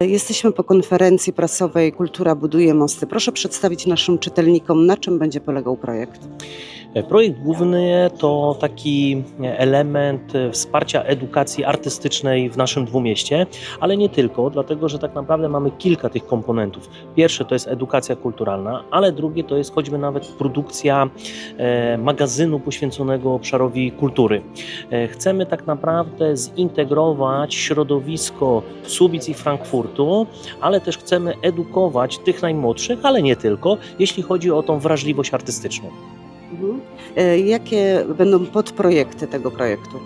Jesteśmy po konferencji prasowej Kultura buduje mosty. Proszę przedstawić naszym czytelnikom, na czym będzie polegał projekt. Projekt główny to taki element wsparcia edukacji artystycznej w naszym dwumieście, ale nie tylko, dlatego że tak naprawdę mamy kilka tych komponentów. Pierwsze to jest edukacja kulturalna, ale drugie to jest choćby nawet produkcja e, magazynu poświęconego obszarowi kultury. E, Chcemy tak naprawdę zintegrować środowisko Subic i Frankfurtu, ale też chcemy edukować tych najmłodszych, ale nie tylko, jeśli chodzi o tą wrażliwość artystyczną. Mhm. E, Jakie będą podprojekty tego projektu?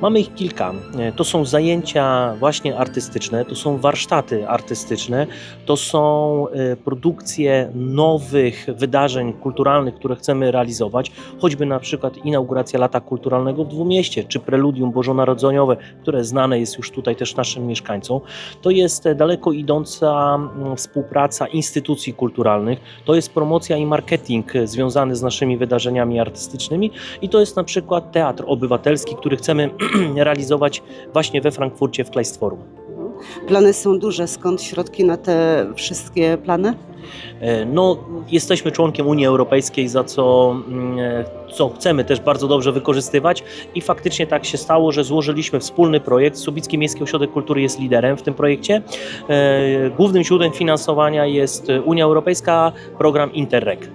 Mamy ich kilka. E, To są zajęcia właśnie artystyczne, to są warsztaty artystyczne, to są e, produkcje nowych wydarzeń kulturalnych, które chcemy realizować, choćby na przykład inauguracja Lata Kulturalnego w Dwumieście, czy Preludium Bożonarodzeniowe, które znane jest już tutaj też naszym mieszkańcom. To jest e, daleko idąca mm, współpraca instytucji kulturalnych, to jest promocja i marketing związany z naszymi wydarzeniami artystycznymi i to jest na przykład teatr obywatelski, który chcemy realizować właśnie we Frankfurcie w Kleistforum. Plany są duże, skąd środki na te wszystkie plany? E, No, jesteśmy członkiem Unii Europejskiej, za co, mm, e, co chcemy też bardzo dobrze wykorzystywać i faktycznie tak się stało, że złożyliśmy wspólny projekt. Subicki Miejski Ośrodek Kultury jest liderem w tym projekcie. E, Głównym źródłem finansowania jest Unia Europejska, program Interreg.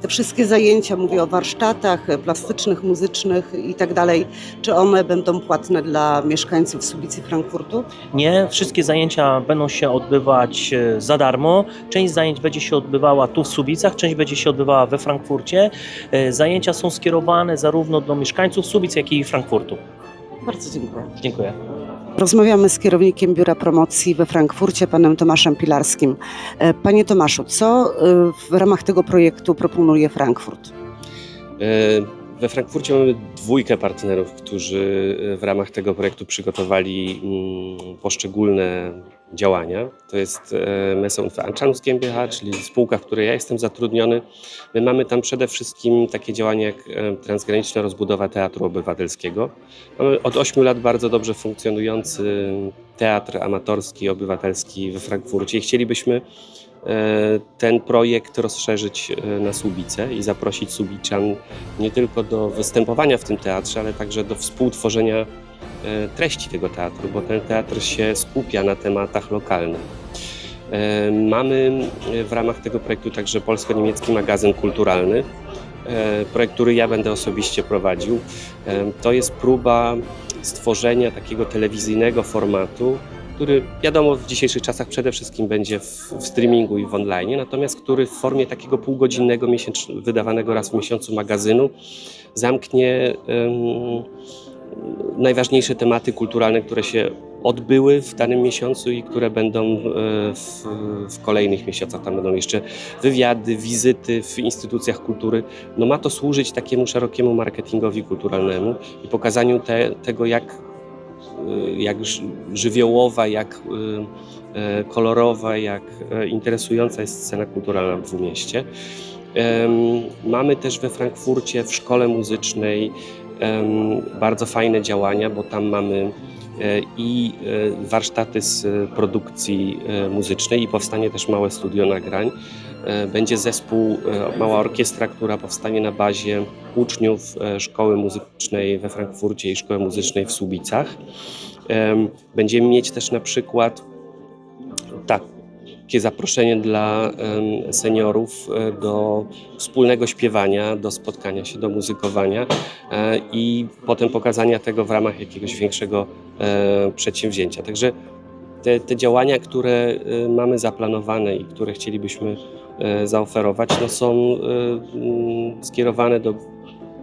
Te wszystkie zajęcia, mówię o warsztatach plastycznych, muzycznych i tak dalej, czy one będą płatne dla mieszkańców Subic i Frankfurtu? Nie, wszystkie zajęcia będą się odbywać e, za darmo. Część zajęć będzie się odbywała tu w Subicach, część będzie się odbywała we Frankfurcie. E, Zajęcia są skierowane zarówno do mieszkańców Subic, jak i Frankfurtu. Bardzo dziękuję. Dziękuję. Rozmawiamy z kierownikiem Biura Promocji we Frankfurcie, panem Tomaszem Pilarskim. E, Panie Tomaszu, co e, w ramach tego projektu proponuje Frankfurt? E, We Frankfurcie mamy dwójkę partnerów, którzy w ramach tego projektu przygotowali mm, poszczególne działania. To jest e, Messe und Veranstaltungs GmbH, czyli spółka, w której ja jestem zatrudniony. My mamy tam przede wszystkim takie działania jak e, transgraniczna rozbudowa Teatru Obywatelskiego. Mamy od 8 lat bardzo dobrze funkcjonujący teatr amatorski, obywatelski we Frankfurcie i chcielibyśmy e, ten projekt rozszerzyć na Słubice i zaprosić Subiczan nie tylko do występowania w tym teatrze, ale także do współtworzenia treści tego teatru, bo ten teatr się skupia na tematach lokalnych. E, Mamy e, w ramach tego projektu także polsko-niemiecki magazyn kulturalny, e, projekt, który ja będę osobiście prowadził. E, To jest próba stworzenia takiego telewizyjnego formatu, który wiadomo w dzisiejszych czasach przede wszystkim będzie w, w streamingu i w online, natomiast który w formie takiego półgodzinnego, miesięcz, wydawanego raz w miesiącu magazynu zamknie najważniejsze tematy kulturalne, które się odbyły w danym miesiącu i które będą e, w, w kolejnych miesiącach. Tam będą jeszcze wywiady, wizyty w instytucjach kultury. No ma to służyć takiemu szerokiemu marketingowi kulturalnemu i pokazaniu te, tego, jak y, jak ży- żywiołowa, jak e, kolorowa, jak e, interesująca jest scena kulturalna w mieście. Mamy też we Frankfurcie w szkole muzycznej bardzo fajne działania, bo tam mamy e, i e, warsztaty z produkcji e, muzycznej i powstanie też małe studio nagrań. Będzie zespół, mała orkiestra, która powstanie na bazie uczniów szkoły muzycznej we Frankfurcie i szkoły muzycznej w Słubicach. Em, Będziemy mieć też na przykład takie zaproszenie dla seniorów e, do wspólnego śpiewania, do spotkania się, do muzykowania e, i potem pokazania tego w ramach jakiegoś większego e, przedsięwzięcia. Także te, te działania, które mamy zaplanowane i które chcielibyśmy zaoferować, no są mm, skierowane do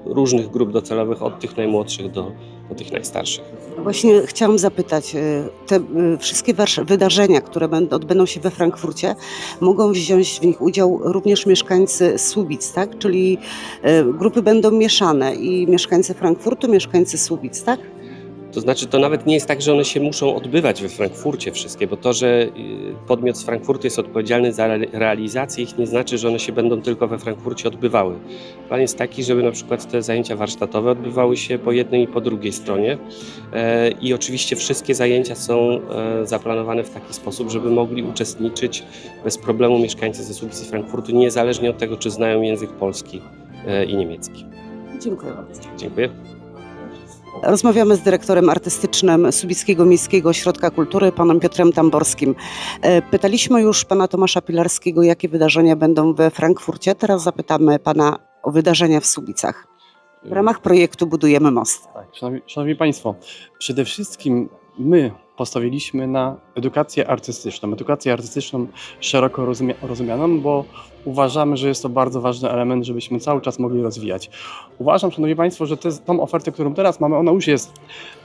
różnych grup docelowych, od tych najmłodszych do, do tych najstarszych. Właśnie chciałam zapytać, e, te e, wszystkie wydarzenia, które będą, odbędą się we Frankfurcie, mogą wziąć w nich udział również mieszkańcy Słubic, tak? Czyli e, grupy będą mieszane i mieszkańcy Frankfurtu, mieszkańcy Słubic, tak? To znaczy, to nawet nie jest tak, że one się muszą odbywać we Frankfurcie wszystkie, bo to, że y, podmiot z Frankfurtu jest odpowiedzialny za re- realizację ich, nie znaczy, że one się będą tylko we Frankfurcie odbywały. Plan jest taki, żeby na przykład te zajęcia warsztatowe odbywały się po jednej i po drugiej stronie. E, I oczywiście wszystkie zajęcia są e, zaplanowane w taki sposób, żeby mogli uczestniczyć bez problemu mieszkańcy ze Słubicy Frankfurtu, niezależnie od tego, czy znają język polski e, i niemiecki. Dziękuję bardzo. Dziękuję. Rozmawiamy z dyrektorem artystycznym Subickiego Miejskiego Ośrodka Kultury, panem Piotrem Tamborskim. E, Pytaliśmy już pana Tomasza Pilarskiego, jakie wydarzenia będą we Frankfurcie. Teraz zapytamy pana o wydarzenia w Subicach. W ramach projektu Budujemy Most. Tak, szanowni, szanowni Państwo, przede wszystkim my postawiliśmy na edukację artystyczną. Edukację artystyczną szeroko rozumia, rozumianą, bo uważamy, że jest to bardzo ważny element, żebyśmy cały czas mogli rozwijać. Uważam, Szanowni Państwo, że te, tą ofertę, którą teraz mamy, ona już jest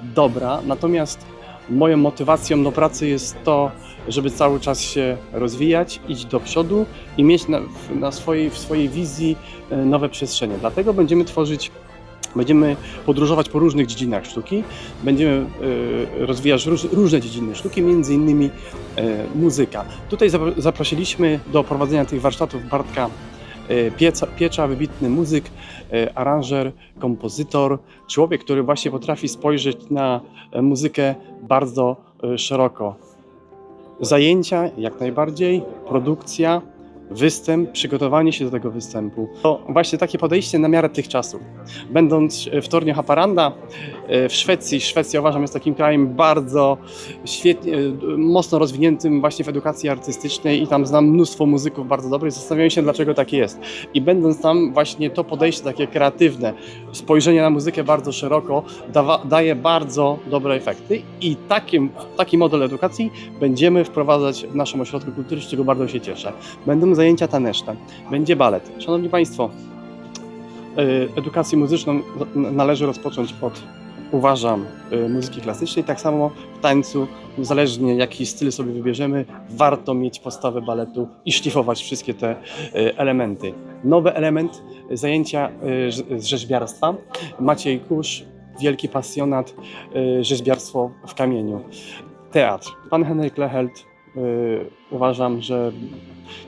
dobra, natomiast moją motywacją do pracy jest to, żeby cały czas się rozwijać, iść do przodu i mieć na, na swojej, w swojej wizji e, nowe przestrzenie. Dlatego będziemy tworzyć Będziemy podróżować po różnych dziedzinach sztuki, będziemy e, rozwijać róż, różne dziedziny sztuki, między innymi e, muzyka. Tutaj zapro- zaprosiliśmy do prowadzenia tych warsztatów Bartka e, Pieca, Piecza, wybitny muzyk, aranżer, kompozytor, człowiek, który właśnie potrafi spojrzeć na muzykę bardzo szeroko. Zajęcia jak najbardziej, produkcja, występ, przygotowanie się do tego występu. To właśnie takie podejście na miarę tych czasów. Będąc w Tornio Haparanda w Szwecji, Szwecja uważam jest takim krajem bardzo świetnie, e, mocno rozwiniętym właśnie w edukacji artystycznej i tam znam mnóstwo muzyków bardzo dobrych. Zastanawiam się, dlaczego tak jest. I będąc tam właśnie to podejście takie kreatywne, spojrzenie na muzykę bardzo szeroko daje bardzo dobre efekty i takim, taki model edukacji będziemy wprowadzać w naszym ośrodku kultury, z czego bardzo się cieszę. Będą zajęcia taneczne, będzie balet. Szanowni Państwo, y, edukację muzyczną należy rozpocząć od, uważam, y, muzyki klasycznej. Tak samo w tańcu, niezależnie jaki styl sobie wybierzemy, warto mieć podstawę baletu i szlifować wszystkie te y, elementy. Nowy element, y, zajęcia z rzeźbiarstwa. Maciej Kusz, wielki pasjonat, rzeźbiarstwo w kamieniu. Teatr. Pan Henryk Lechelt, y, uważam, że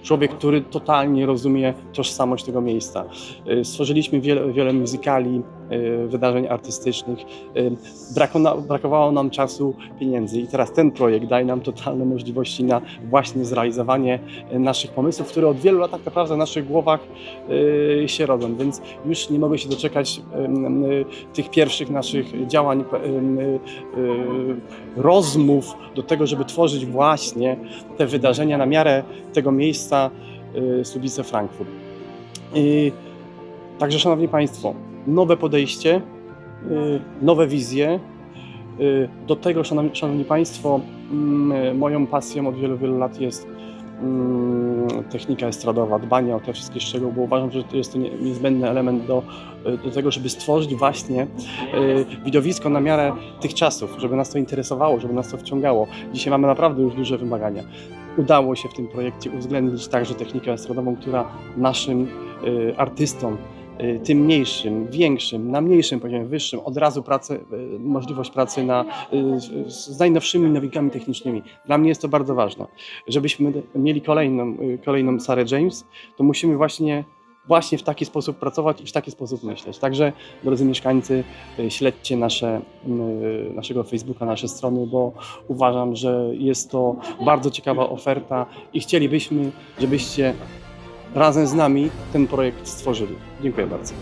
człowiek, który totalnie rozumie tożsamość tego miejsca. Stworzyliśmy wiele, wiele muzykali, wydarzeń artystycznych. Y, brakowało nam czasu, pieniędzy i teraz ten projekt daje nam totalne możliwości na właśnie zrealizowanie y, naszych pomysłów, które od wielu lat tak naprawdę w naszych głowach y, się rodzą, więc już nie mogę się doczekać y, tych pierwszych naszych działań, y, y, rozmów do tego, żeby tworzyć właśnie te wydarzenia na miarę tego miejsca y, Subice Frankfurt. I Także, Szanowni Państwo, nowe podejście, y, nowe wizje. Y, Do tego, Szanowni, Państwo, mm, moją pasją od wielu, wielu lat jest mm, technika estradowa, dbanie o te wszystkie szczegóły, bo uważam, że to jest to nie- niezbędny element do, do tego, żeby stworzyć właśnie y, widowisko na miarę tych czasów, żeby nas to interesowało, żeby nas to wciągało. Dzisiaj mamy naprawdę już duże wymagania. Udało się w tym projekcie uwzględnić także technikę estradową, która naszym y, artystom, y, tym mniejszym, większym, na mniejszym poziomie, wyższym, od razu pracę, y, możliwość pracy na, y, z najnowszymi nowikami technicznymi. Dla mnie jest to bardzo ważne. Żebyśmy mieli kolejną, y, kolejną Sarah James, to musimy właśnie właśnie w taki sposób pracować i w taki sposób myśleć. Także, drodzy mieszkańcy, y, śledźcie nasze, y, naszego Facebooka, nasze strony, bo uważam, że jest to bardzo ciekawa oferta i chcielibyśmy, żebyście razem z nami ten projekt stworzyli. Dziękuję bardzo.